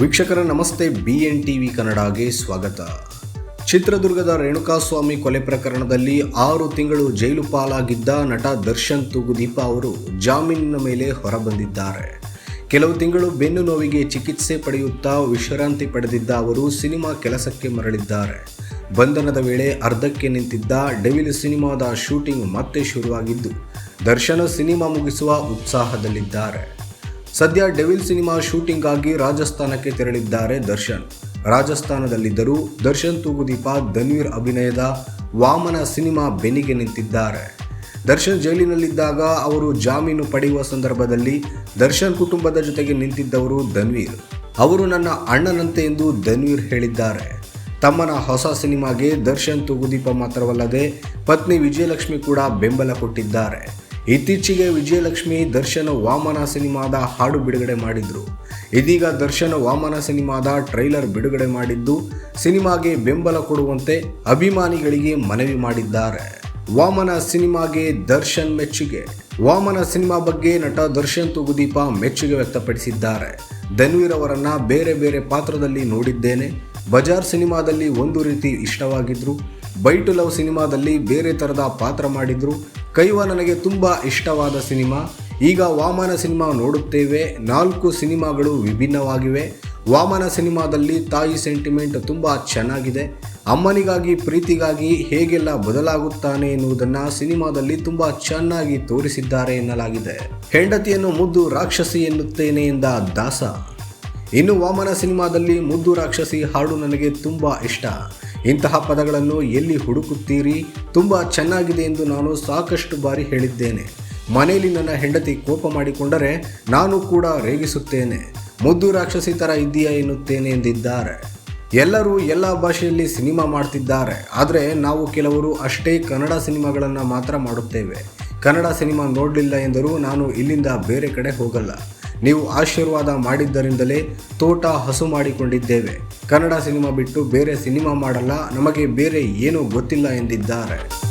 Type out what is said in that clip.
ವೀಕ್ಷಕರ ನಮಸ್ತೆ B N TV ಕನ್ನಡಗೆ ಸ್ವಾಗತ. ಚಿತ್ರದುರ್ಗದ ರೇಣುಕಾಸ್ವಾಮಿ ಕೊಲೆ ಪ್ರಕರಣದಲ್ಲಿ ಆರು ತಿಂಗಳು ಜೈಲು ಪಾಲಾಗಿದ್ದ ನಟ ದರ್ಶನ್ ತೂಗುದೀಪ ಅವರು ಜಾಮೀನಿನ ಮೇಲೆ ಹೊರಬಂದಿದ್ದಾರೆ. ಕೆಲವು ತಿಂಗಳು ಬೆನ್ನು ನೋವಿಗೆ ಚಿಕಿತ್ಸೆ ಪಡೆಯುತ್ತಾ ವಿಶ್ರಾಂತಿ ಪಡೆದಿದ್ದ ಅವರು ಸಿನಿಮಾ ಕೆಲಸಕ್ಕೆ ಮರಳಿದ್ದಾರೆ. ಬಂಧನದ ವೇಳೆ ಅರ್ಧಕ್ಕೆ ನಿಂತಿದ್ದ ಡೆವಿಲ್ ಸಿನಿಮಾದ ಶೂಟಿಂಗ್ ಮತ್ತೆ ಶುರುವಾಗಿದ್ದು, ದರ್ಶನ ಸಿನಿಮಾ ಮುಗಿಸುವ ಉತ್ಸಾಹದಲ್ಲಿದ್ದಾರೆ. ಸದ್ಯ ಡೆವಿಲ್ ಸಿನಿಮಾ ಶೂಟಿಂಗ್ಗಾಗಿ ರಾಜಸ್ಥಾನಕ್ಕೆ ತೆರಳಿದ್ದಾರೆ ದರ್ಶನ್. ರಾಜಸ್ಥಾನದಲ್ಲಿದ್ದರೂ ದರ್ಶನ್ ತೂಗುದೀಪ ಧನ್ವೀರ್ ಅಭಿನಯದ ವಾಮನ ಸಿನಿಮಾ ಬೆನಿಗೆ ನಿಂತಿದ್ದಾರೆ. ದರ್ಶನ್ ಜೈಲಿನಲ್ಲಿದ್ದಾಗ ಅವರು ಜಾಮೀನು ಪಡೆಯುವ ಸಂದರ್ಭದಲ್ಲಿ ದರ್ಶನ್ ಕುಟುಂಬದ ಜೊತೆಗೆ ನಿಂತಿದ್ದವರು ಧನ್ವೀರ್. ಅವರು ನನ್ನ ಅಣ್ಣನಂತೆ ಎಂದು ಧನ್ವೀರ್ ಹೇಳಿದ್ದಾರೆ. ತಮ್ಮನ ಹೊಸ ಸಿನಿಮಾಗೆ ದರ್ಶನ್ ತೂಗುದೀಪ ಮಾತ್ರವಲ್ಲದೆ ಪತ್ನಿ ವಿಜಯಲಕ್ಷ್ಮಿ ಕೂಡ ಬೆಂಬಲ ಕೊಟ್ಟಿದ್ದಾರೆ. ಇತ್ತೀಚೆಗೆ ವಿಜಯಲಕ್ಷ್ಮಿ ದರ್ಶನ ವಾಮನ ಸಿನಿಮಾದ ಹಾಡು ಬಿಡುಗಡೆ ಮಾಡಿದ್ರು. ಇದೀಗ ದರ್ಶನ ವಾಮನ ಸಿನಿಮಾದ ಟ್ರೈಲರ್ ಬಿಡುಗಡೆ ಮಾಡಿದ್ದು, ಸಿನಿಮಾಗೆ ಬೆಂಬಲ ಕೊಡುವಂತೆ ಅಭಿಮಾನಿಗಳಿಗೆ ಮನವಿ ಮಾಡಿದ್ದಾರೆ. ವಾಮನ ಸಿನಿಮಾಗೆ ದರ್ಶನ್ ಮೆಚ್ಚುಗೆ. ವಾಮನ ಸಿನಿಮಾ ಬಗ್ಗೆ ನಟ ದರ್ಶನ್ ತೂಗುದೀಪ ಮೆಚ್ಚುಗೆ ವ್ಯಕ್ತಪಡಿಸಿದ್ದಾರೆ. ಧನ್ವೀರ್ ಅವರನ್ನ ಬೇರೆ ಬೇರೆ ಪಾತ್ರದಲ್ಲಿ ನೋಡಿದ್ದೇನೆ. ಬಜಾರ್ ಸಿನಿಮಾದಲ್ಲಿ ಒಂದು ರೀತಿ ಇಷ್ಟವಾಗಿದ್ರು. ಬೈ ಟು ಲವ್ ಸಿನಿಮಾದಲ್ಲಿ ಬೇರೆ ಥರದ ಪಾತ್ರ ಮಾಡಿದ್ರು. ಕೈವ ನನಗೆ ತುಂಬ ಇಷ್ಟವಾದ ಸಿನಿಮಾ. ಈಗ ವಾಮನ ಸಿನಿಮಾ ನೋಡುತ್ತೇವೆ. ನಾಲ್ಕು ಸಿನಿಮಾಗಳು ವಿಭಿನ್ನವಾಗಿವೆ. ವಾಮನ ಸಿನಿಮಾದಲ್ಲಿ ತಾಯಿ ಸೆಂಟಿಮೆಂಟ್ ತುಂಬ ಚೆನ್ನಾಗಿದೆ. ಅಮ್ಮನಿಗಾಗಿ, ಪ್ರೀತಿಗಾಗಿ ಹೇಗೆಲ್ಲ ಬದಲಾಗುತ್ತಾನೆ ಎನ್ನುವುದನ್ನು ಸಿನಿಮಾದಲ್ಲಿ ತುಂಬ ಚೆನ್ನಾಗಿ ತೋರಿಸಿದ್ದಾರೆ ಎನ್ನಲಾಗಿದೆ. ಹೆಂಡತಿಯನ್ನು ಮುದ್ದು ರಾಕ್ಷಸಿ ಎನ್ನುತ್ತೇನೆ ಎಂದ ದಾಸ. ಇನ್ನು ವಾಮನ ಸಿನಿಮಾದಲ್ಲಿ ಮುದ್ದು ರಾಕ್ಷಸಿ ಹಾಡು ನನಗೆ ತುಂಬ ಇಷ್ಟ. ಇಂತಹ ಪದಗಳನ್ನು ಎಲ್ಲಿ ಹುಡುಕುತ್ತೀರಿ? ತುಂಬ ಚೆನ್ನಾಗಿದೆ ಎಂದು ನಾನು ಸಾಕಷ್ಟು ಬಾರಿ ಹೇಳಿದ್ದೇನೆ. ಮನೆಯಲ್ಲಿ ನನ್ನ ಹೆಂಡತಿ ಕೋಪ ಮಾಡಿಕೊಂಡರೆ ನಾನು ಕೂಡ ರೇಗಿಸುತ್ತೇನೆ. ಮುದ್ದು ರಾಕ್ಷಸಿ ಥರ ಇದೆಯಾ ಎನ್ನುತ್ತೇನೆ ಎಂದಿದ್ದಾರೆ. ಎಲ್ಲರೂ ಎಲ್ಲ ಭಾಷೆಯಲ್ಲಿ ಸಿನಿಮಾ ಮಾಡ್ತಿದ್ದಾರೆ. ಆದರೆ ನಾವು ಕೆಲವರು ಅಷ್ಟೇ ಕನ್ನಡ ಸಿನಿಮಾಗಳನ್ನು ಮಾತ್ರ ಮಾಡುತ್ತೇವೆ. ಕನ್ನಡ ಸಿನಿಮಾ ನೋಡಲಿಲ್ಲ ಎಂದರೂ ನಾನು ಇಲ್ಲಿಂದ ಬೇರೆ ಕಡೆ ಹೋಗಲ್ಲ. ನೀವು ಆಶೀರ್ವಾದ ಮಾಡಿದ್ದರಿಂದಲೇ ತೋಟ ಹಸು ಮಾಡಿಕೊಂಡಿದ್ದೇವೆ. ಕನ್ನಡ ಸಿನಿಮಾ ಬಿಟ್ಟು ಬೇರೆ ಸಿನಿಮಾ ಮಾಡಲ್ಲ, ನಮಗೆ ಬೇರೆ ಏನೂ ಗೊತ್ತಿಲ್ಲ ಎಂದಿದ್ದಾರೆ.